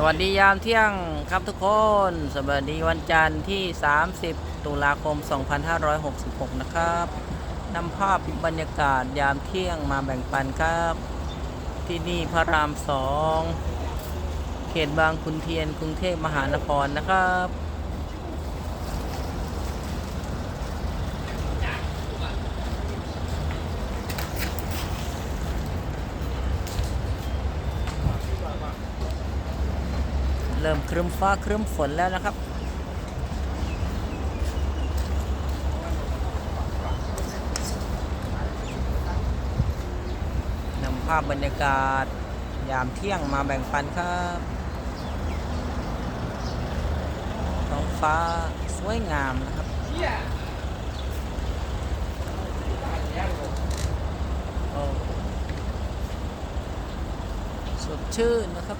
สวัสดียามเที่ยงครับทุกคน สวัสดีวันจันทร์ที่ 30 ตุลาคม 2566 นะครับนำภาพบรรยากาศยามเที่ยงมาแบ่งปันครับ ที่นี่พระรามสอง เขตบางขุนเทียนกรุงเทพมหานครนะครับ เริ่มครึ้มฟ้าครึ้มฝนแล้วนะครับ นำภาพบรรยากาศยามเที่ยงมาแบ่งปันครับท้องฟ้าสวยงามนะครับสดชื่นนะครับ